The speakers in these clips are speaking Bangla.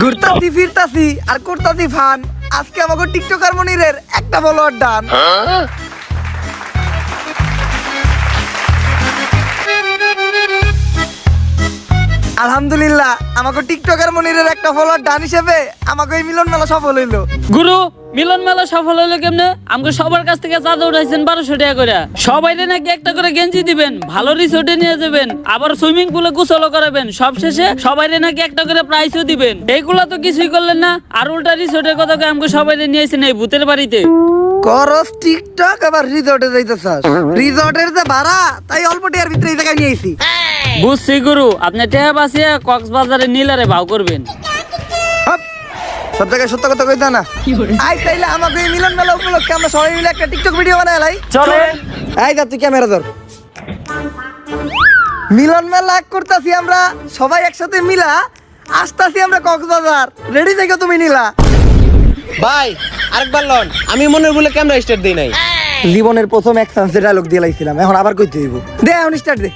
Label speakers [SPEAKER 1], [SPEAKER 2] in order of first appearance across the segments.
[SPEAKER 1] ঘুরতাছি ফিরতাছি আর করতাছি ফান। আজকে আমাকে টিকটকার মনিরের একটা ফলোয়ার ডান। আলহামদুলিল্লাহ আমাকে টিকটকার মনিরের একটা ফলোয়ার ডান হিসেবে আমাকে এই মিলন মেলা সফল হইল।
[SPEAKER 2] গুরু মিলন মেলা সফল হলো কেমনে? আমাকে সবার কাছ থেকে চাঁদা উঠাইছেন বারোশো টাকা করে সবাই নাকি একটা করে গেঞ্জি দিবেন ভালো রিসোর্টে নিয়ে যাবেন আবার সুইমিং পুলে গোসলও করাবেন সব শেষে সবাই নাকি একটা করে প্রাইজও দিবেন। এইগুলা তো কিছুই করলেন না আর উল্টা রিসোর্টের কথা আমাকে সবাই নিয়েছেন এই ভূতের বাড়িতে।
[SPEAKER 1] করস টিকটক আবার রিসর্টে যাইতেছাস। রিসর্টের যে ভাড়া তাই অল্প টিয়ার ভিতরে এই জায়গায় নিয়ে আইছি।
[SPEAKER 2] বুঝছি গুরু আপনি টেহা বাসিয়া কক্সবাজারে নীলারে ভাও করবেন।
[SPEAKER 1] সব জায়গায় সত্য কথা কইতা না। আই তাইলে আমাকে এই মিলন মেলা উপলক্ষে আমরা সবাই মিলে একটা টিকটক ভিডিও বানাই লাই।
[SPEAKER 2] চলেন।
[SPEAKER 1] এই যা তুই ক্যামেরা ধর। মিলন মেলা করতাছি আমরা সবাই একসাথে মিলা আসতাছি আমরা কক্সবাজার। রেডি থেকে তুমি নিলা?
[SPEAKER 3] ভাই আরেকবার লন। আমি মনের বলে ক্যামেরা স্টার্ট দিই নাই।
[SPEAKER 1] জীবনের প্রথম এক চান্সে ডায়লগ দিয়ে লাইছিলাম এখন আবার কইতে হইব। দে এখন স্টার্ট দে।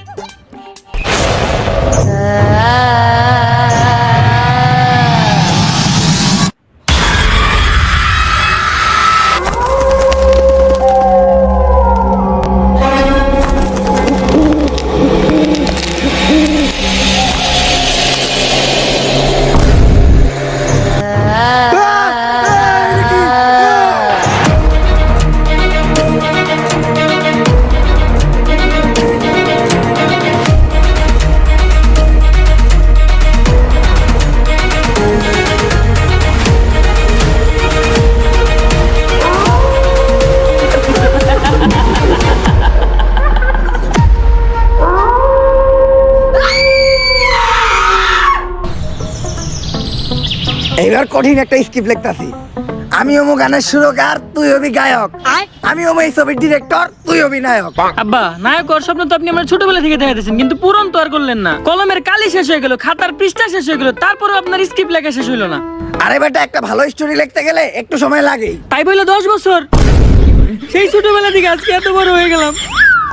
[SPEAKER 1] কঠিন একটা স্ক্রিপ্ট লিখতাছি। আমি হব গানের সুরকার তুই হবি গায়ক। আমি হব এই ছবির ডিরেক্টর তুই হবি নায়ক।
[SPEAKER 2] আব্বা নায়ক ওর স্বপ্ন তো আপনি আমার ছোটবেলা থেকে দেখা দিয়েছেন কিন্তু পূরণ তো আর করলেন না। কলমের কালি শেষ হয়ে গেল খাতার পৃষ্ঠা শেষ হয়ে গেল তারপরেও আপনার স্ক্রিপ্ট লেখা শেষ হইল না।
[SPEAKER 1] আরে বেটা একটা ভালো স্টোরি লিখতে গেলে একটু সময় লাগে
[SPEAKER 2] তাই বললে দশ বছর। সেই ছোটবেলা থেকে আজকে এত বড় হয়ে গেলাম।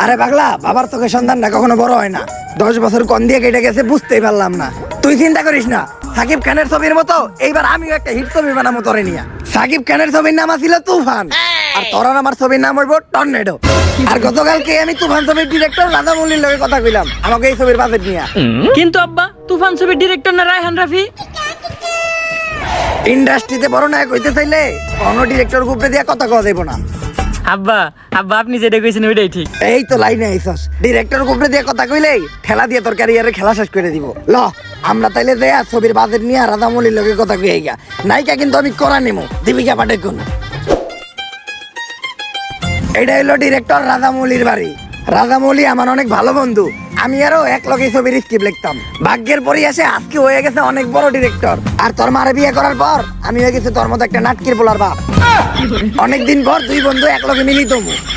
[SPEAKER 1] আরে পাগলা বাবার তোকে সন্তান না কখনো বড় হয় না। দশ বছর কোন দিয়ে কেটে গেছে বুঝতেই পারলাম না। তুই চিন্তা করিস না সাকিব খানের ছবির মতো এইবার আমিও একটা হিট ছবি বানাবো তোরে নিয়ে। সাকিব খানের ছবির নাম আছিল তুফান। আর তোর আর আমার ছবির নাম হইব টর্নেডো। আর গতকালকে আমি তুফান ছবির ডিরেক্টর রাধা মল্লির লগে কথা কইলাম আমাকে এই ছবির বাজেট নিয়ে।
[SPEAKER 2] কিন্তু আব্বা তুফান ছবির ডিরেক্টর না রায়হান রাফি?
[SPEAKER 1] ইন্ডাস্ট্রিতে বড় নায়ক হইতে চাইলে অন্য ডিরেক্টর গ্রুপে দিয়ে কথা কওয়া যাইব না।
[SPEAKER 2] আব্বা আব্বা, আপনি যেটা কইছেন ওইটাই ঠিক।
[SPEAKER 1] এই তো লাইনে আইসস ডিরেক্টর দিয়ে কথা কইলেই দিয়ে তোর ক্যারিয়ারে খেলা শেষ করে দিব। ল, আমরা তাইলে দেয়া ছবির বাজেট নিয়ে কথা কই গা নায়িকা কিন্তু আমি করা দীপিকা এটা হলো ডিরেক্টর রাধামৌলির বাড়ি। রাধামৌলি আমার অনেক ভালো বন্ধু। আমি আরও এক লগে ছবির স্ক্রিপ্ট লিখতাম। ভাগ্যের পরিহাসে আজকে হয়ে গেছে অনেক বড় ডিরেক্টর আর তোর মারে বিয়ে করার পর আমি হয়ে গেছি তোর মতো একটা নাটকির বলার বাপ। অনেকদিন পর দুই বন্ধু একলগে মিলিত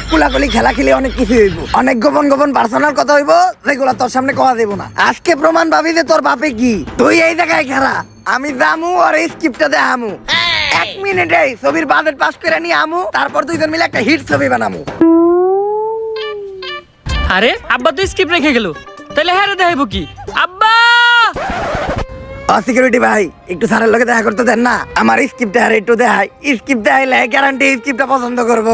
[SPEAKER 1] কুলাকুলি খেলা খেলে অনেক কিছু হইব। অনেক গোপন গোপন পার্সোনাল কথা হইব, যেগুলো তোর সামনে কওয়া দেব না। আজকে প্রমাণ পাবি যে তোর বাপে কি। তুই এই জায়গায় খেলা আমি জামু আর এই স্ক্রিপ্টটা দেখামু। এক মিনিটে ছবির বাজেট পাস করে নিয়ে আমু, তারপর দুইজন মিলে একটা হিট ছবি বানামু।
[SPEAKER 2] আরে, আব্বা তো স্ক্রিপ্ট রেখে গেল। তাহলে হ্যাঁ দেখাইবো কি? আব্বা!
[SPEAKER 1] সিকিউরিটি ভাই একটু স্যারের লোকে দেখা করতে দেন না। আমার স্ক্রিপ্টে আর একটু দেখাই। স্ক্রিপ্ট দেখাইলে গ্যারান্টি স্ক্রিপ্টটা পছন্দ করব।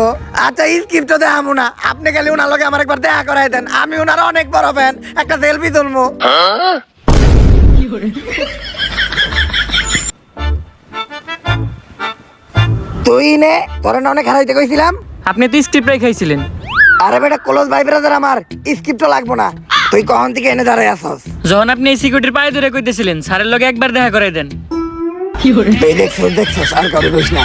[SPEAKER 1] আচ্ছা স্ক্রিপ্টও না। আপনি গেলে ওনার লোকে আমার একবার দেখা করাই দেন। আমি ওনার অনেক বড় ফ্যান একটা সেলফি তুলবো তুই নে তোর না অনেক হারাইতে কইছিলাম।
[SPEAKER 2] আপনি তো স্ক্রিপ্ট রেখাইছিলেন
[SPEAKER 1] আরে বেটা ক্লোজ ভাই ব্রাদার আমার। স্ক্রিপ্টও লাগবো না। তুই কখন থেকে এনে দাঁড়াই আসস
[SPEAKER 2] যখন আপনি এই সিকিউরিটির পায়ে ধরে কইতেছিলেন স্যারের লগে একবার দেখা করাই দেন।
[SPEAKER 1] এই কারও কইস না।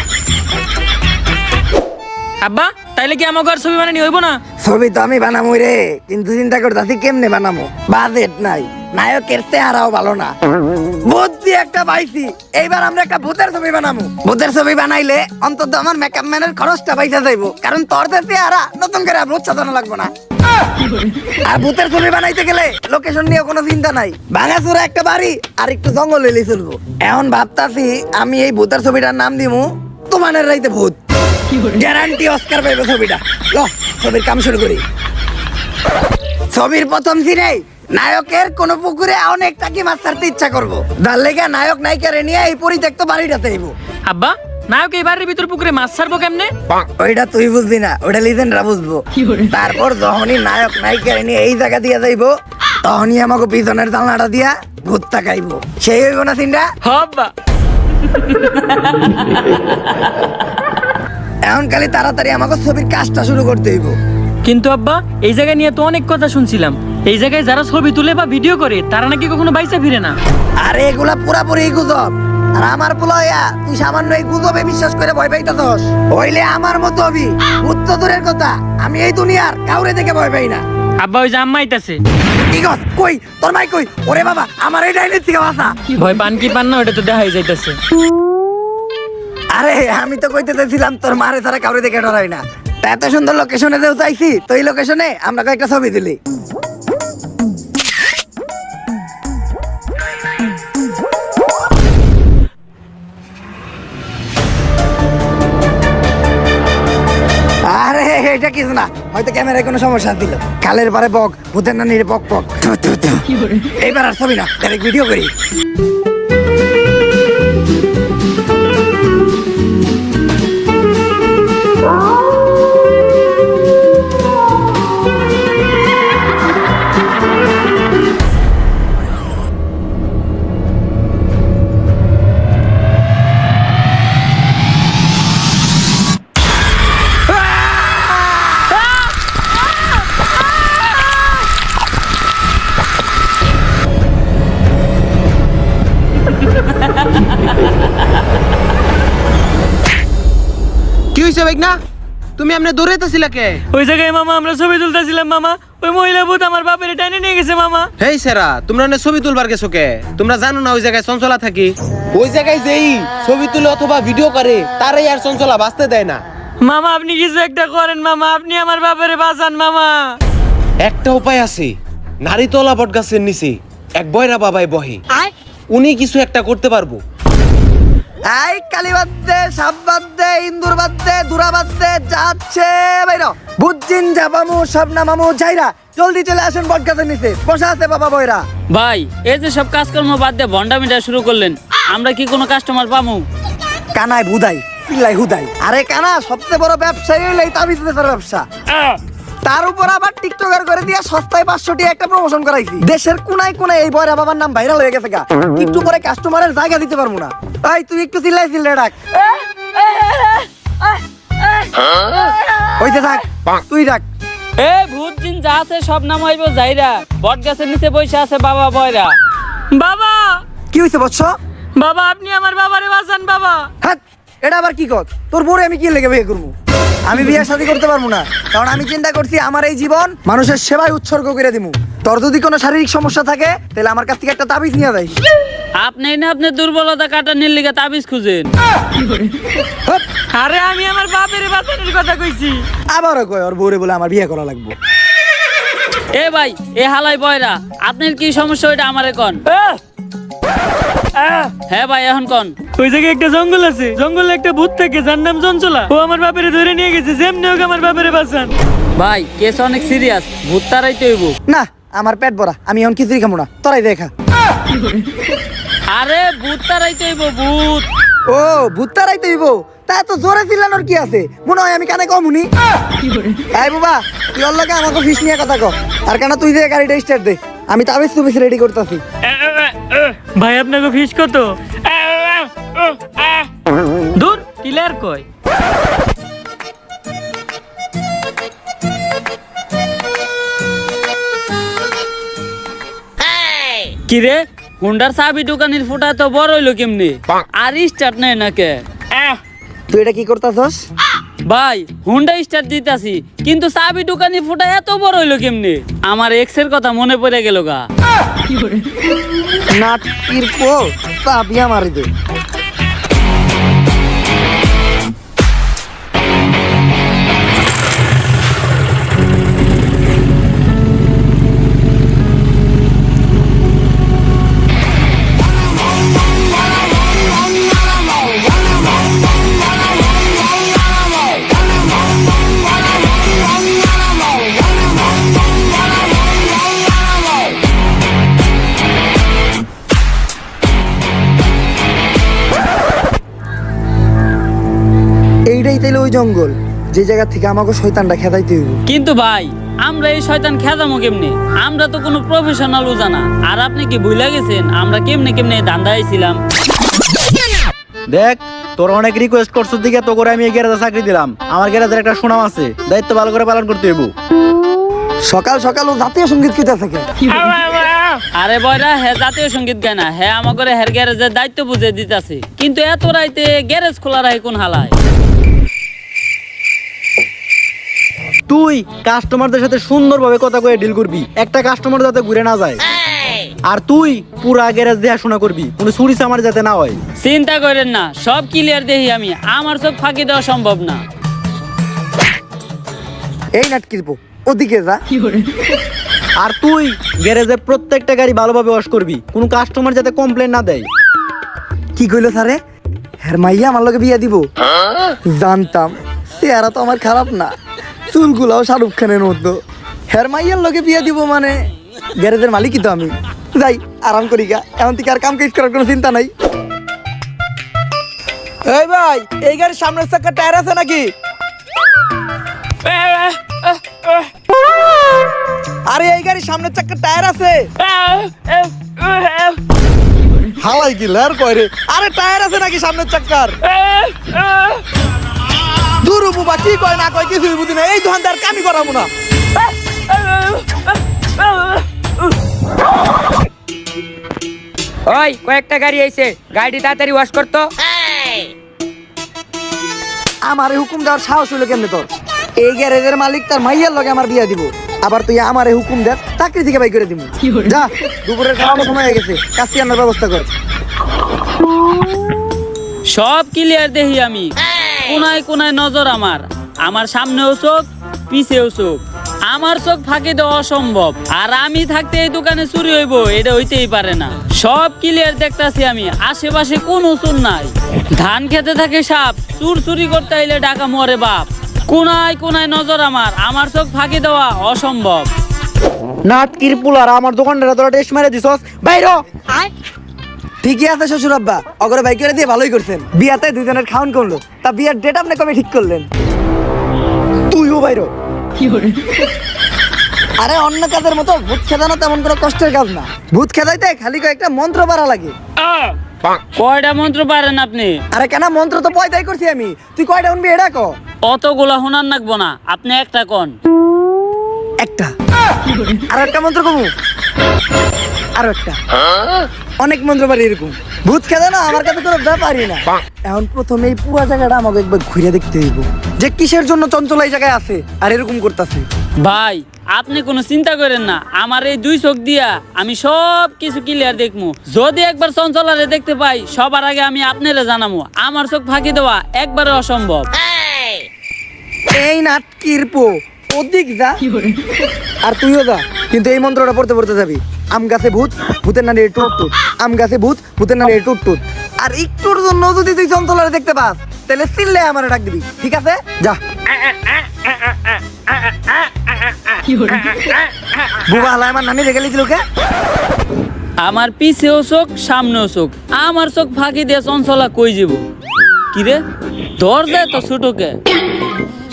[SPEAKER 2] আব্বা তাইলে কি আমাকে আর ছবি বানানি হইব না?
[SPEAKER 1] ছবি তো আমি বানামু রে, কিন্তু চিন্তা করতেছি কেমনে বানামো? বাজেট নাই, নায়কের চেহারাও ভালো না। বুদ্ধি একটা পাইছি, এইবার আমরা একটা ভূতের ছবি বানামু। ভূতের ছবি বানাইলে অন্তত আমার মেকআপ ম্যানের খরচটা পয়সা যাইবো কারণ তোর চেহারা, নতুন করে আর সাজানো লাগবো না। আর ভূতের ছবি বানাইতে গেলে লোকেশন নিয়ে কোনো চিন্তা নাই। ভাঙাচোরা একটা বাড়ি আর একটু জঙ্গল এলে চলবো। এখন ভাবতাছি আমি এই ভূতের ছবিটার নাম দিমু তোমানের রাইতে ভূত। গ্যারান্টি অস্কার পাইবে ছবিটা। ল ছবির কাম শুরু করি। ছবির প্রথম সিনে নায়কের কোন পুকুরে অনেক টাকি মাছ ছাড়তে ইচ্ছা করব। যার লেগে নায়ক নায়িকারে নিয়ে এই পরিত্যক্ত বাড়িটাতে আইবো।
[SPEAKER 4] আব্বা নায়ক এই বাড়ির ভিতর পুকুরে মাছ ছাড়বো কেমনে?
[SPEAKER 1] ওইটা তুই বুঝবি না ওটা লিজেন্ডরা বুঝব। তারপর যখনই নায়ক নায়িকারে নিয়ে এই জায়গা দিয়ে যাইবো তখনই আমাকে পিছনের জানলাটা দিয়া ভূত তাকাইবো। সেই হইব না সিনটা
[SPEAKER 4] হ আব্বা।
[SPEAKER 1] এখন খালি তাড়াতাড়ি আমাকে ছবির কাজটা শুরু করতে হইব।
[SPEAKER 4] কিন্তু আব্বা এই জায়গায় নিয়ে তো অনেক কথা শুনছিলাম। এই জায়গায় যারা ছবি তুলে বা ভিডিও করে তারা নাকি কখনো বাইসা ফিরে না।
[SPEAKER 1] আরে এগুলা পুরাপুরি গুজব। আর আমার পুলয়া তুই সামান্য এই গুজবে বিশ্বাস করে ভয় পাইতেছস। হইলে আমার মতো হবি। উত্তর দূরের কথা আমি এই দুনিয়ার কাউরে দেখে ভয় পাই না।
[SPEAKER 4] আব্বা ওই যে আম্মা আইতাছে।
[SPEAKER 1] কি গছ কই? তোর মাই কই? ওরে বাবা আমার এই ডাইনের থেকে বাসা
[SPEAKER 4] ভয় পান কি পান না ওটা তো দেখাই যাইতাছে।
[SPEAKER 1] আরে আমি তো কইতে চাইছিলাম তোর মারে তারা কাউরে দেখে ডরাই না। এত সুন্দর লোকেশনে যেও চাইছি তো এই লোকেশনে আমরা কয়েকটা ছবি দিলি আরে এটা কিছু না হয়তো ক্যামেরায় কোনো সমস্যা দিল কালের পারে বক ভূতের নানির বক বক। এইবার আর ছবি না ডাইরেক্ট ভিডিও করি।
[SPEAKER 3] আপনি দৌড়াইতেছিলা কে?
[SPEAKER 4] ওই জায়গায় মামা আমরা ছবি তুলতেছিলাম মামা। ওই মহিলা ভূত আমার বাপের টাইনে নিয়ে গেছে মামা।
[SPEAKER 3] হেই সেরা তোমরা না ছবি তুলবার গেছো কে? তোমরা জানো না ওই জায়গায় চঞ্চলা থাকি? ওই জায়গায় যেই ছবি তুলে অথবা ভিডিও করে তারাই আর চঞ্চলা বাঁচতে দেয় না।
[SPEAKER 4] মামা আপনি কিছু একটা করেন মামা আপনি আমার বাপের বাঁচান মামা।
[SPEAKER 3] একটা উপায় আছে নারী তলা বট গাছের নিচে এক বয়রা বাবাই বহে। উনি কিছু একটা করতে পারব।
[SPEAKER 1] এই কালী বাদ দে সাপ বাদ দে ইন্দুর বাদ দে দুরা বাদ দে যাচ্ছে বাইর। বুঝছিন যাবামু সব নামামু যাইরা জলদি চলে আসুন বটগাছের নিচে। বসা আছে বাবা বইরা।
[SPEAKER 2] ভাই এই যে সব কাজকর্ম বাদ দিয়ে ভন্ডামিটা শুরু করলেন আমরা কি কোনো কাস্টমার পামু?
[SPEAKER 1] কানায় বুদাই পিল্লাই হুদাই। আরে কানা সবচেয়ে বড় ব্যবসায়ী হইলে এই তাবিজ বেচার ব্যবসা তার উপর আবার টিকটকার করে দিয়ে সস্তায় পাঁচশো টাকা একটা প্রমোশন করাইছি। দেশের কোনায় কোনায় এই বয়রা বাবার নাম ভাইরাল হয়ে গেছে গা। একটু পরে কাস্টমারের জায়গা দিতে পারব না। এই তুই একটু চিল্লাই চিল্লাই ডাক। হইতে থাক তুই ডাক।
[SPEAKER 2] এ ভূত জিন যা আছে সব নাম হইব যাইরা বট গাছের নিচে বসে আছে বাবা বয়রা।
[SPEAKER 4] বাবা!
[SPEAKER 1] কি হয়েছে বৎস?
[SPEAKER 4] বাবা আপনি আমার বাবারে বাঁচান বাবা।
[SPEAKER 1] হ্যাঁ এটা আবার কি কর? তোর বউরে আমি কি লেগে বিয়ে করব? আমি বিয়ে শাদী করতে পারব না। কারণ আমি চিন্তা করছি আমার এই জীবন মানুষের সেবায় উৎসর্গ করে দিমু। তোর যদি কোনো শারীরিক সমস্যা থাকে তাহলে আমার কাছ থেকে একটা তাবিজ নিয়ে যাই।
[SPEAKER 2] আপনি না আপনি দুর্বলতা কাটা নীল লিগে তাবিজ খুঁজেন।
[SPEAKER 4] আরে আমি আমার বাপের বাঁচানোর কথা কইছি।
[SPEAKER 1] আবারও কয় ওর বউরে বলে আমার বিয়ে করা লাগবে।
[SPEAKER 2] এ ভাই এ হালাই বয়রা আপনার কি সমস্যা ওইটা আমারে কন। হ্যাঁ ভাই এখন কন?
[SPEAKER 4] ওই জায়গায় একটা জঙ্গল আছে। জঙ্গলে একটা ভূত থাকে যার নাম চঞ্চলা। ও আমার বাপেরে ধরে নিয়ে গেছে যেমনি হোক আমার বাপেরে বাঁচান।
[SPEAKER 2] ভাই কেস অনেক সিরিয়াস ভূত তারাইতে হইব।
[SPEAKER 1] না আমার পেট ভরা আমি এখন কিছুই খাব না। তোরাই দেখা।
[SPEAKER 2] আরে ভূত তারাইতে হইব ভূত।
[SPEAKER 1] ও ভূতারাই তৈব তা এত জোরে চিল্লানোর কি আছে? মনে হয় আমি কানে কমুনি এই বাবা তুই লগে আমাকে ফিস নিয়ে কথা কর আর কেন তুই যে গাড়িটা স্টার্ট দে? আমি তাবিজ তুবিজ রেডি করতেছি।
[SPEAKER 4] ভাই আপনাকে ফিস কত? দূর ক্লিয়ার কয়
[SPEAKER 2] কিরে হুন্ডার চাবি দোকানের ফুটা তো বড় হইল কেমনি? আর স্টার্ট নেই নাকে?
[SPEAKER 1] তুই এটা কি করতেছস?
[SPEAKER 2] ভাই হুন্ডা স্টার্ট দিতাছি কিন্তু চাবি দোকানি ফুটা এত বড় হইল কেমনি? আমার এক্সের কথা মনে পড়ে গেল গা।
[SPEAKER 1] নাটকির পো চাবিয়া মারি দে। জঙ্গল যে জায়গা থেকে আমাকে শয়তানটা খেদাইতে হইব।
[SPEAKER 2] কিন্তু ভাই আমরা এই শয়তান খেদামো কেমনে? আমরা তো কোনো প্রফেশনাল জানা আর আপনি কি ভুলে গেছেন? আমরা কেমনে কেমনে এই ধান্দায় ছিলাম
[SPEAKER 5] দেখ তোর অনেক রিকোয়েস্ট করছিস দিকে তো করে আমি এই গ্যারেজে চাকরি দিলাম। আমার গ্যারেজের একটা সুনাম আছে দায়িত্ব ভালো করে পালন করতে হইব।
[SPEAKER 1] সকাল সকাল ও জাতীয় সংগীত কিতা থাকে
[SPEAKER 2] আরে বয়রা হে জাতীয় সংগীত গায় না হে আমার করে হের গ্যারেজের দায়িত্ব বুঝে দিতেছে। কিন্তু এত রাইতে গ্যারেজ খোলা রাখে কোন হালায়
[SPEAKER 5] তুই কাস্টমারদের সাথে সুন্দরভাবে কথা কয়ে ডিল করবি। একটা কাস্টমার যাতে ঘুরে না যায়। আর তুই পুরা গ্যারেজ দেখাশোনা করবি। কোনো চুরি আমার যাতে না হয়।
[SPEAKER 2] চিন্তা করেন না সব ক্লিয়ার দেখি আমি। আমার চোখ ফাঁকি দেওয়া সম্ভব না।
[SPEAKER 1] এই নাটকিরপো ওদিকে যা।
[SPEAKER 5] আর তুই গ্যারেজে প্রত্যেকটা গাড়ি ভালোভাবে ওয়াশ করবি। কোনো কাস্টমার যাতে কমপ্লেন না দেয়।
[SPEAKER 1] কি কইলো স্যারে? হের মাইয়া আমার লগে বিয়া দিব। জানতাম চেহারা তো আমার খারাপ না। চুলগুলাও শাহরুখ খানের মতো। হের মাইয়ার লগে বিয়া দিব মানে? গ্যারেজের মালিকই তো আমি। যাই, আরাম করি গা। এমন থেকে আর কাম কাজ করার কোনো চিন্তা নাই। এই ভাই, এই গাড়ির সামনের চাকা টায়ার আছে নাকি? আরে, এই গাড়ির সামনের চাকা টায়ার আছে? হালাই কি লের কয় রে আরে, টায়ার আছে নাকি সামনের চাক্কার দুরু বুবা কি কয় না কয় কিছুই বুঝি না। এই দোকানদার কামি করাবো না।
[SPEAKER 6] ওই কয়েকটা গাড়ি আইছে। গাড়ি তাড়াতাড়ি ওয়াশ করতো।
[SPEAKER 1] আমার হুকুম দেওয়ার সাহস হলো কেমনে তোর? এই গ্যারেজের মালিক তার মাইয়ার লগে আমার বিয়া দিব। আবার তুই আমার হুকুম দেখ চাকরি থেকে বাই করে দিব। যা দুপুরের খাওয়ার সময় হয়ে গেছে। কাশি আনার ব্যবস্থা কর।
[SPEAKER 2] সব ক্লিয়ার দেখি আমি। কোনায় কোনায় নজর আমার। আমার সামনেও চোখ পিছেও চোখ। আমার চোখ ফাঁকি দেওয়া অসম্ভব। আর আমি থাকতে এই দোকানে চুরি হইব এটা হইতেই পারে না। সব ক্লিয়ার দেখতাছি আমি আশেপাশে কোনো চুর নাই। ধান খেতে থাকে সাপ চুর চুরি করতে আইলে ডাকা মরে বাপ। কোনায় কোনায় নজর আমার আমার চোখ ফাঁকি দেওয়া অসম্ভব।
[SPEAKER 5] নাট কিরপুলার আমার দোকানটা তোরা টেস্ট মেরে দিছস। বাইর
[SPEAKER 1] ঠিকই আছে শ্বশুর আব্বা অগরে বাই করে দিয়ে ভালোই করছেন। বিয়াতে দুজনের খাওন করল। তা বিয়ার ডেট আপনি কবে ঠিক করলেন? তুইও বাইরো। আরে অন্য কাজের মতো ভূত খেদানো তেমন কোনো কষ্টের কাজ না। ভূত খেদাইতে খালি কয়েকটা মন্ত্র পারা লাগে।
[SPEAKER 2] কয়টা মন্ত্র পারেন আপনি?
[SPEAKER 1] আরে কেন মন্ত্র তো পয়দাই করছি আমি। তুই কয়টা শুনবি এটা ক?
[SPEAKER 2] অতগুলা শোনার নাকবো না। আপনি একটা কন।
[SPEAKER 1] একটা। আর একটা মন্ত্র কমু। আরও একটা। অনেক মন্ত্র পারি এরকম। ভূত খেদে না আমার কাছে কোনো ব্যাপারই না। এখন প্রথমে এই পুরো জায়গাটা আমাকে একবার ঘুরে দেখতে হইব। যে কিসের জন্য চঞ্চল এই জায়গায় আছে আর এরকম করতেছে।
[SPEAKER 2] ভাই আপনি কোনো চিন্তা করেন না। আমার এই দুই চোখ দিয়া আমি সব কিছু ক্লিয়ার দেখব যদি একবার চঞ্চলারে দেখতে পাই সবার আগে আমি আপনারে জানাব আমার চোখ ফাঁকি দেওয়া একবারে অসম্ভব।
[SPEAKER 1] এই নাটকির পো ওদিক যা। আর তুইও যা। কিন্তু এই মন্ত্রটা পড়তে পড়তে যাবি। আম গাছে ভূত, ভূতের নানি টুট টুট। আম গাছে ভূত, ভূতের নানি টুট টুট। আর একটুর জন্য যদি তুই চঞ্চলারে দেখতে পাস, তাহলে চিল্লে আমার ডাক দিবি, ঠিক আছে? যা। বুবা হালা, আমার নানি রেখে লিছিল কে
[SPEAKER 2] আমার পিছেও চোখ, সামনেও চোখ। আমার চোখ ফাঁকি দিয়ে চঞ্চলা কই যাব? কিরে দরজায় তো ছোটকে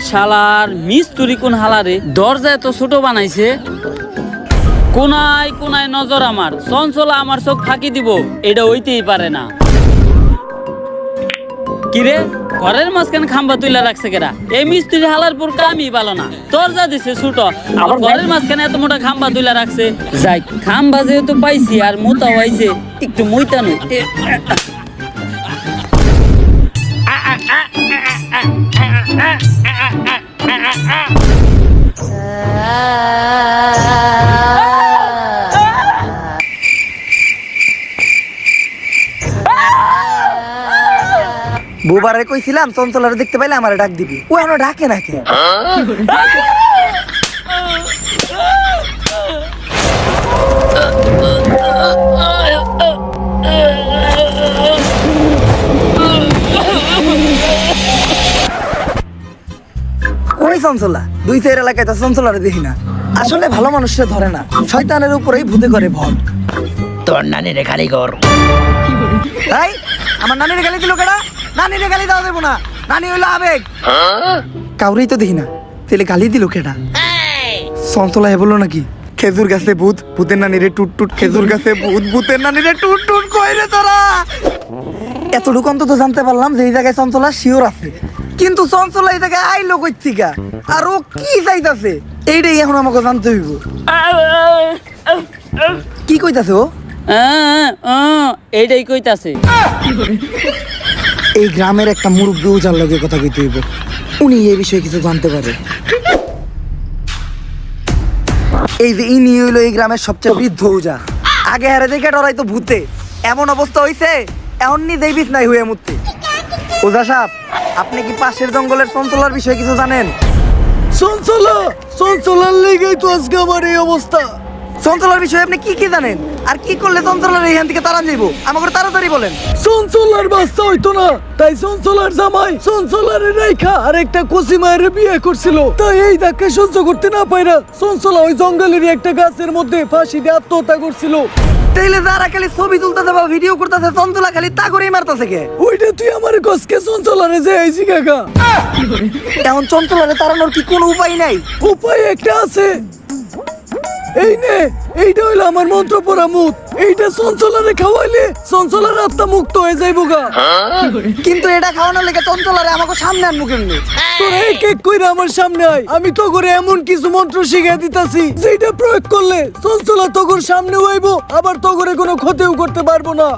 [SPEAKER 2] শালার মিস্তুরি কোন হালারে দরজায় তো ছোট বানাইছে? কোনায় কোনায় নজর আমার চঞ্চলা আমার চোখ ফাঁকি দিব এটা হইতেই পারে না। কিরে ঘরের মাঝখানে খাম্বা তুইলা রাখছে কেরা এই মিস্ত্রি হালার পর কামই ভালো না। দরজা দিছে ছোট আবার ঘরের মাঝখানে এত মোটা খাম্বা তুইলা রাখছে। যাই খাম্বা যেহেতু পাইছি আর মোটা হয়েছে একটু মইতানো
[SPEAKER 1] কইছিলাম চঞ্চলারে দেখতে পাইলে আমার ডাক দিবি। ও এখনও ডাকে নাকি? ওই চঞ্চলা? দুই চার এলাকায় তো চঞ্চলারে দেখি না। আসলে ভালো মানুষরা ধরে না। শয়তানের উপরেই ভূতে করে ভর।
[SPEAKER 6] তোর নানি রে খালি কর।
[SPEAKER 1] তাই আমার নানির গালি দিল কেডা? নানির গালি দেওয়া দেবো না। নানি হইল আবেগ। কাউরেই তো দেখি না। তাহলে গালি দিল কেটা সন্তলা হে বলল নাকি খেজুর গাছে ভূত ভূতের নানি রে টুট টুট খেজুর গাছে ভূত ভূতের নানি রে টুট টুট কই রে তোরা? এতটুকু অন্তত জানতে পারলাম যে এই জায়গায় চঞ্চলা শিওর আছে। কিন্তু চঞ্চলা এই জায়গায় আইলো কই থিকা আর ও কি চাইতাছে? এইটাই এখন আমাকে জানতে হইব। কি কইতাছে ও?
[SPEAKER 2] আহ, আহ, এইটাই কইতাছে।
[SPEAKER 1] এই গ্রামের একটা মুরব্বী ওজার লগে কথা কইতে হইব। উনি এই বিষয়ে কিছু জানতে পারে। এই যে ইনি হইল এই গ্রামের সবচেয়ে বৃদ্ধ ওজা আগে হারে দেখে ডরাই তো ভূতে। এমন অবস্থা হইছে এমন নিজেই বিষ নাই হয়ে মুততে ওজা সাহেব, আপনি কি পাশের জঙ্গলের চঞ্চলার বিষয়ে কিছু জানেন? চঞ্চলা, চঞ্চলার লেগেই তো আজকে আমার এই অবস্থা। চঞ্চলার বিষয়ে আপনি কি কি জানেন? আর কি করলে চঞ্চলার এইখান থেকে তাড়ান যাইবো? আমাকে তাড়াতাড়ি বলেন।
[SPEAKER 7] চঞ্চলার বাচ্চা হইতো না তাই চঞ্চলার জামাই চঞ্চলারে রেখা আর একটা কচি মায়ের বিয়ে করছিল। তাই এই ধাক্কা সহ্য করতে না পাইরা চঞ্চলা ওই জঙ্গলের একটা গাছের মধ্যে ফাঁসি দিয়ে আত্মহত্যা করছিল।
[SPEAKER 1] তাইলে যারা খালি ছবি তুলতেছে বা ভিডিও করতেছে চঞ্চলা খালি তা করেই মারতেছে কে?
[SPEAKER 7] ওইটা তুই আমার কসকে চঞ্চলারে যে আইছি কাকা
[SPEAKER 1] এখন চঞ্চলারে তাড়ানোর কি কোনো উপায় নাই?
[SPEAKER 7] উপায় একটা আছে। এই নে এইটা হইল আমার মন্ত্র পড়া মুখ। এইটা চঞ্চলারে খাওয়াইলে চঞ্চলার আত্মা মুক্ত হয়ে যাইব গা।
[SPEAKER 1] কিন্তু এটা খাওয়ানোর লেগে চঞ্চলারে আমাকে সামনে আনব কেমনি?
[SPEAKER 7] তোরা এক এক কইরা আমার সামনে আয়। আমি তো করে এমন কিছু মন্ত্র শিখিয়ে দিতাছি যেটা প্রয়োগ করলে চঞ্চলা তগর সামনে হইব আবার তগরে কোনো ক্ষতিও করতে পারব না।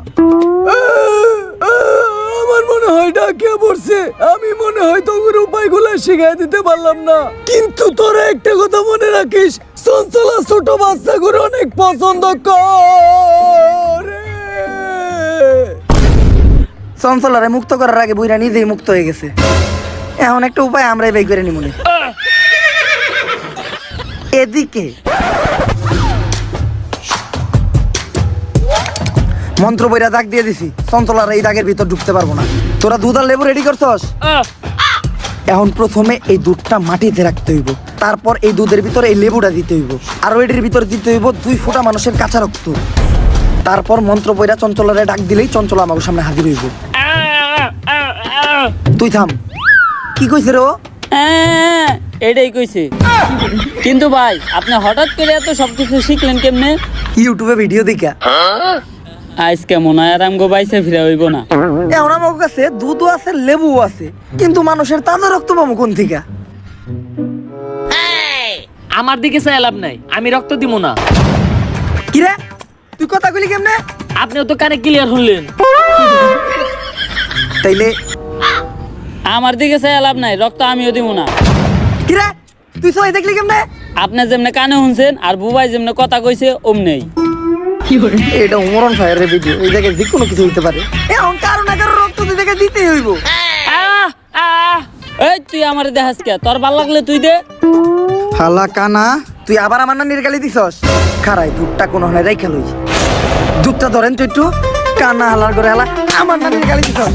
[SPEAKER 7] আমার মনে হয় ডাকিয়া পড়ছে। আমি মনে হয় তগর উপায়গুলো শিখিয়ে দিতে পারলাম না। কিন্তু তোরা একটা কথা মনে রাখিস চঞ্চলা ছোট বাচ্চাগুলো অনেক পছন্দ করে।
[SPEAKER 1] চঞ্চলারে মুক্ত করার আগে বুইরা নিজেই মুক্ত হয়ে গেছে। এখন একটা উপায় আমরাই বের করে নিমুনে। এদিকে। মন্ত্র বইরা দাগ দিয়ে দিছি চঞ্চলার এই দাগের ভিতর ঢুকতে পারব না। তোরা দুধ আর লেবু রেডি করছস? এখন প্রথমে এই দুধটা মাটিতে রাখতে হইব। তারপর এই দুধের ভিতরে এই লেবুটা দিতে হইব। আর এটির ভিতরে দিতে হইব দুই ফোঁটা মানুষের কাঁচা রক্ত। তারপর মন্ত্র বইরা চঞ্চলারে ডাক দিলেই চঞ্চলা আমার সামনে হাজির হইব। তুই থাম। কি কইছে রে ও?
[SPEAKER 2] আহ, এইটাই কইছে। কিন্তু ভাই আপনি হঠাৎ করে এত সবকিছু শিখলেন কেমনে?
[SPEAKER 1] ইউটিউবে ভিডিও দেখা।
[SPEAKER 2] আজকে মনে হয় আর আমগো বাইসে ফিরে হইব না।
[SPEAKER 1] এখন আমার কাছে দুধও আছে লেবুও আছে। কিন্তু মানুষের তাজা রক্ত পাবো কোন থেকে?
[SPEAKER 4] আমার দিকে চাই লাভ নাই আমি রক্ত দিব না।
[SPEAKER 1] কিরে? তুই কথা কইলি কেমনে?
[SPEAKER 4] আপনিও তো কানে ক্লিয়ার হলেন
[SPEAKER 1] তাইলে?
[SPEAKER 2] আমার দিকে চাই লাভ নাই রক্ত আমিও দিব না।
[SPEAKER 1] কিরে? তুই সবাই দেখলি কেমনে?
[SPEAKER 2] আপনি যেমনে কানে শুনছেন আর বুবাই যেমনে কথা কইছে অমনেই
[SPEAKER 1] এটা উমরন ফায়ারের ভিডিও এই জায়গায় যে কোনো কিছু হইতে পারে। এখন কারও না কারও রক্ত তুই দেখে দিতেই হইব।
[SPEAKER 2] এই তুই আমার দেখাস কে? তোর ভালো লাগলে তুই দে।
[SPEAKER 1] হালা কানা তুই আবার আমার নানির গালি দিছস? খারাই দুধটা কোন হলে রাইখা লই। দুধটা ধরেন তো একটু। কানা হালার করে হালা আমার নানির গালি দিছস।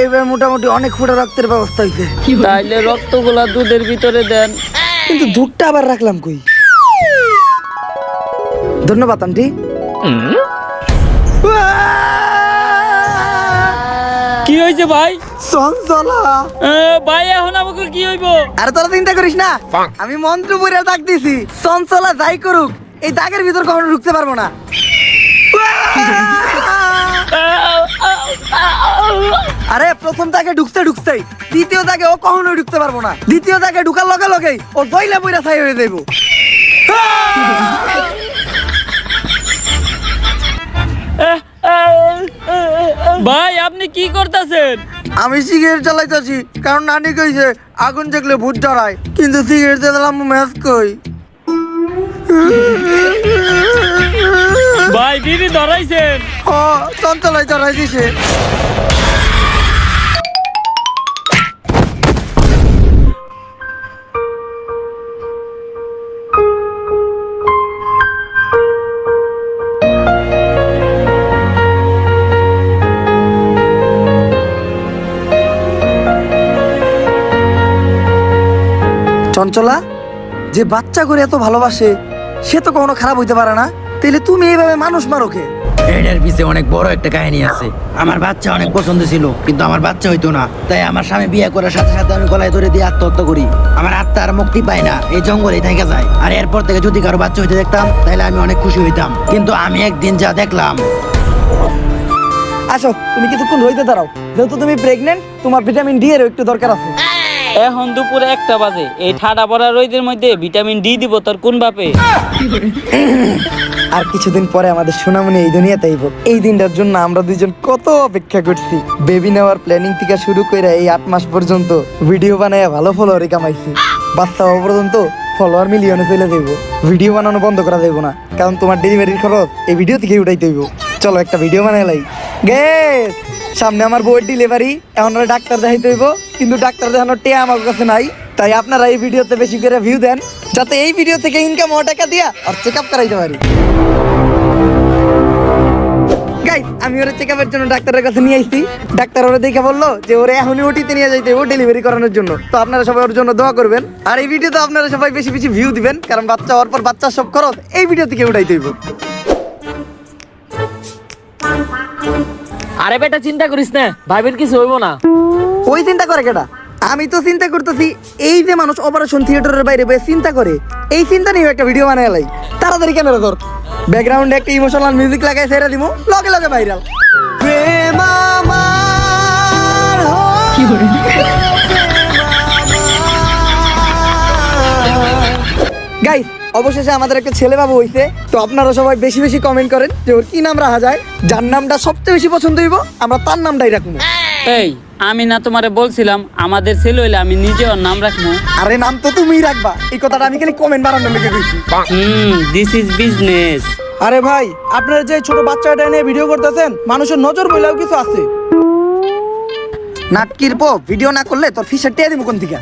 [SPEAKER 1] এইবার মোটামুটি অনেক ফুটা রক্তের ব্যবস্থা হয়েছে
[SPEAKER 2] তাইলে রক্তগুলা দুধের ভিতরে দেন।
[SPEAKER 1] কিন্তু দুধটা আবার রাখলাম কই? ধন্যবাদ আন্টি।
[SPEAKER 2] কি হয়েছে ভাই?
[SPEAKER 1] চঞ্চলা
[SPEAKER 2] এ, ভাই এখন আমাকে কি হইব?
[SPEAKER 1] আরে তোরা চিন্তা করিস না। আমি মন্ত্র পড়ে ডাক দিছি। চঞ্চলা যাই করুক এই দাগের ভিতর কখনো ঢুকতে পারব না। আরে প্রথম দাগে ঢুকতে ঢুকতেই। দ্বিতীয় দাগে ও কখনো ঢুকতে পারব না। দ্বিতীয় দাগে ঢুকার লগে লগেই ও দইলা বইরা ছাই হয়ে যাইবো।
[SPEAKER 2] ভাই আপনি কি করতেছেন?
[SPEAKER 1] আমি সিগারেট চালাইতেছি কারণ নানি কইছে আগুন দেখলে ভূত ডরায় কিন্তু সিগারেট চালাম ম্যাচ কই?
[SPEAKER 2] ভাই বিড়ি ধরাইছেন।
[SPEAKER 1] ও চঞ্চলাই ধরাইছে দিছে। চঞ্চলা যে বাচ্চা করে এত ভালোবাসে সে তো কখনো খারাপ হইতে পারে না। তাহলে তুমি এইভাবে মানুষ মারোকে
[SPEAKER 8] এটার পিছে অনেক বড় একটা কাহিনী আছে। আমার বাচ্চা অনেক পছন্দ ছিল কিন্তু আমার বাচ্চা হইতো না। তাই আমার স্বামী বিয়ে করার সাথে সাথে আমি গলায় ধরে দিয়ে আত্মহত্যা করি। আমার আত্মা আর মুক্তি পায় না এই জঙ্গলে থেকে যায়। আর এরপর থেকে যদি কারও বাচ্চা হইতে দেখতাম তাহলে আমি অনেক খুশি হইতাম। কিন্তু আমি একদিন যা দেখলাম
[SPEAKER 1] আসো তুমি কিছুক্ষণ রইতে দাঁড়াও। যেহেতু তুমি প্রেগনেন্ট তোমার ভিটামিন ডি এর একটু দরকার আছে।
[SPEAKER 2] এখন দুপুরে একটা বাজে। এই ঠাডা পড়া রোদের মধ্যে ভিটামিন ডি দিব তোর কোন বাপে?
[SPEAKER 1] আর কিছুদিন পরে আমাদের সোনামণি এই দুনিয়াতে আইব। এই দিনটার জন্য আমরা দুইজন কত অপেক্ষা করছি। বেবি নেওয়ার প্ল্যানিং থেকে শুরু করে এই আট মাস পর্যন্ত ভিডিও বানায় ভালো ফলোয়ারই কামাইছি। বাচ্চা হওয়া পর্যন্ত ফলোয়ার মিলিয়নে চলে যাইব। ভিডিও বানানো বন্ধ করা যাইব না কারণ তোমার ডেলিভারির খরচ এই ভিডিও থেকে উঠাইতে হইব। চলো একটা ভিডিও বানাই লাই। গেস সামনে আমার বউয়ের ডেলিভারি এখন ডাক্তার দেখাইতে হইব, কিন্তু ডাক্তার দেখানোর টেয়া আমার কাছে নাই, তাই আপনারা এই ভিডিওতে বেশি করে ভিউ দেন, যাতে এই ভিডিও থেকে ইনকাম হওয়া টাকা দিয়া আর চেক আপ করাইতে পারি। আমি ওরা চেক আপের জন্য ডাক্তারের কাছে নিয়ে আইছি। ডাক্তার ওরা দেখে বলল যে ওরা এখনই ওটিতে নিয়ে যাইতে ও ডেলিভারি করানোর জন্য। তো আপনারা সবাই ওর জন্য দোয়া করবেন। আর এই ভিডিওতে আপনারা সবাই বেশি বেশি ভিউ দিবেন, কারণ বাচ্চা হওয়ার পর বাচ্চার সব খরচ এই ভিডিও থেকে উঠাইতে হইব।
[SPEAKER 4] আরে বেটা চিন্তা করিস না। ভাইবেন কিছু হইব না।
[SPEAKER 1] ওই চিন্তা করে কেটা আমি তো চিন্তা করতেছি এই যে মানুষ অপারেশন থিয়েটারের বাইরে বসে চিন্তা করে এই চিন্তা নিয়ে একটা ভিডিও বানায় লাই। তাড়াতাড়ি ক্যামেরা ধর। ব্যাকগ্রাউন্ডে একটা ইমোশনাল মিউজিক লাগাই ছেড়ে দিমু লগে লগে ভাইরাল গাইস অবশেষে আমাদের একটা ছেলে বাবু হইছে তো আপনারা সবাই বেশি বেশি কমেন্ট করেন যে ওর কি নাম রাখা যায় যার নামটা সবচেয়ে বেশি পছন্দ হইব আমরা তার নামটাই রাখব।
[SPEAKER 2] এই আমি না তোমারে বলছিলাম আমাদের ছেলে হইলে আমি নিজে ওর নাম রাখব।
[SPEAKER 1] আরে নাম তো তুমিই রাখবা এই কথাটা আমি খালি কমেন্ট বানানোর লেগে কইছি।
[SPEAKER 2] হুম দিস ইজ বিজনেস
[SPEAKER 7] আরে ভাই আপনারা যে ছোট বাচ্চাটা নিয়ে ভিডিও করতেছেন মানুষের নজর বইলেও কিছু আছে।
[SPEAKER 1] নাটকির পো ভিডিও না করলে তোর ফিসের টেয়ে দিব কোন থেকে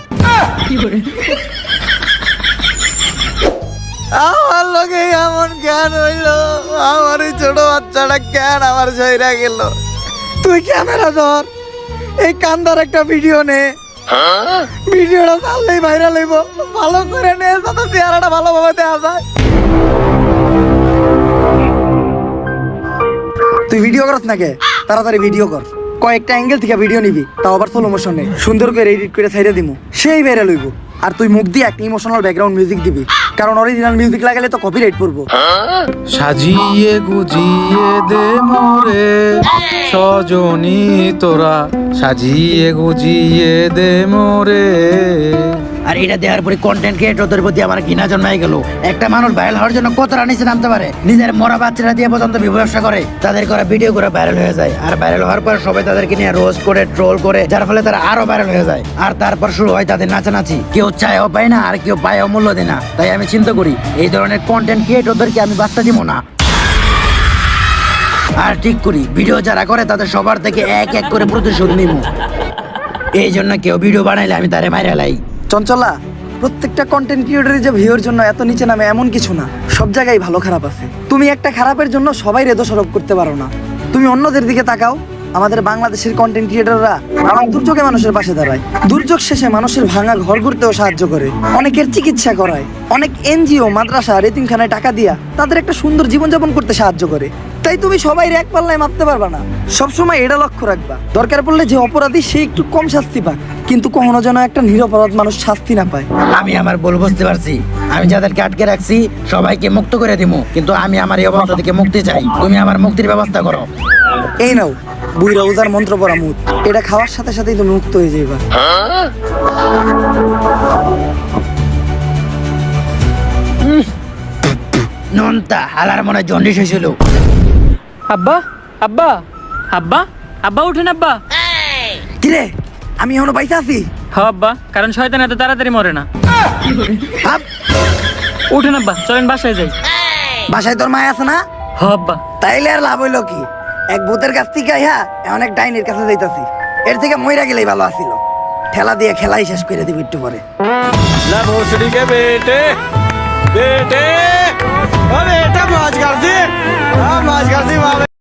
[SPEAKER 1] আমার লোকে এমন জ্ঞান হইল? আমার এই ছোট বাচ্চাটা জ্ঞান আমার শরীরে গেল। তুই ক্যামেরা ধর। এই কান্দার একটা ভিডিও নে। ভিডিওটা চাললেই ভাইরাল হইব। ভালো করে নে যাতে চেহারাটা ভালোভাবে দেওয়া যায়। তুই ভিডিও করস নাকি? তাড়াতাড়ি ভিডিও কর। কয়েকটা অ্যাঙ্গেল থেকে ভিডিও নিবি, তাও আবার স্লো মোশনে সুন্দর করে এডিট করে ছাইড়ে দিমু। সেই ভাইরাল হইব। আর তুই মুখ দিয়ে একটা ইমোশনাল ব্যাকগ্রাউন্ড মিউজিক দিবি। কারণ অরিজিনাল মিউজিক লাগালে তো কপিরাইট পড়ব।
[SPEAKER 9] সাজিয়ে গুজিয়ে দে মোরে, সজনী তোরা। সাজিয়ে গুজিয়ে দে মোরে।
[SPEAKER 8] আর এটা দেওয়ার পরে কন্টেন্ট ক্রিয়েটরদের প্রতি আমার ঘৃণা জন্মাই গেল। একটা মানুষ ভাইরাল হওয়ার জন্য কতটা নিচে নামতে পারে? নিজের মরা বাচ্চারা দিয়ে পর্যন্ত বিভ্রসা করে, তাদের করা ভিডিও করে ভাইরাল হয়ে যায়। আর ভাইরাল হওয়ার পর সবাই তাদেরকে নিয়ে রোজ করে ট্রোল করে, যার ফলে তারা আরও ভাইরাল হয়ে যায়। আর তারপর শুরু হয় তাদের নাচানাচি। কেউ চায়ও পায় না, আর কেউ পায়ও মূল্য দেয় না। তাই আমি চিন্তা করি, এই ধরনের কন্টেন্ট ক্রিয়েটরদেরকে আমি বাস্তা দিব না। আর ঠিক করি ভিডিও যারা করে তাদের সবার থেকে এক এক করে প্রতিশোধ নিব। এই জন্য কেউ ভিডিও বানাইলে আমি তারে মাইরা লাই।
[SPEAKER 1] চঞ্চলা, প্রত্যেকটা কন্টেন্ট ক্রিয়েটরের যে ভিউর জন্য এত নিচে নামে এমন কিছু না। সব জায়গায় ভালো খারাপ আছে। তুমি একটা খারাপের জন্য সবাই দোষারোপ করতে পারো না। তুমি অন্যদের দিকে তাকাও। আমাদের বাংলাদেশের কন্টেন্ট ক্রিয়েটররা দুর্যোগে মানুষের পাশে দাঁড়ায়। দুর্যোগ শেষে মানুষের ভাঙা ঘর করতেও সাহায্য করে। অনেকের চিকিৎসা করায়। অনেক এনজিও, মাদ্রাসা, রেতিমখানায় টাকা দিয়া তাদের একটা সুন্দর জীবনযাপন করতে সাহায্য করে। তাই তুমি সবাই এক পাল্লায় মাপতে পারবা না। সবসময় এটা লক্ষ্য রাখবা। দরকার পড়লে যে অপরাধী সে একটু কম শাস্তি পাক। কিন্তু কখনো যেন একটা নিরপরাধ মানুষ শাস্তি না পায়।
[SPEAKER 8] আমি আমার ভুল বুঝতে পারছি। আমি যাদেরকে আটকে রাখছি সবাইকে মুক্ত করে দিব কিন্তু আমি আমার এই অবস্থা থেকে মুক্তি চাই। তুমি আমার মুক্তির ব্যবস্থা করো।
[SPEAKER 1] এই নাও বুইরা উজার মন্ত্র পড়া মুখ। এটা খাওয়ার সাথে সাথেই তুমি মুক্ত হয়ে যাইবা।
[SPEAKER 8] নন্তা হালার মনে জন্ডিস হয়েছিল।
[SPEAKER 4] আব্বা আব্বা আব্বা আব্বা উঠেন আব্বা।
[SPEAKER 1] কিরে? আমি এখনো পাইসা আছি
[SPEAKER 4] হ আব্বা কারণ শয়তান এত তাড়াতাড়ি মরে না
[SPEAKER 1] হাপ,
[SPEAKER 4] উঠেন আব্বা চলেন বাসায় যাই
[SPEAKER 1] বাসায় তোর মায় আছে না
[SPEAKER 4] হ আব্বা
[SPEAKER 1] তাইলে আর লাভ হইলো কি এক ভূতের কাছ থেকে আইয়া এখন এক ডাইনের কাছে যাইতাছি এর থেকে মইরা গেলেই ভালো আছিল ঠেলা দিয়ে খেলাই শেষ করে দিবি একটু পরে
[SPEAKER 9] भोसड़ी के बेटे बेटे
[SPEAKER 7] বেটা মাছ কাটছি মাছ কাটছি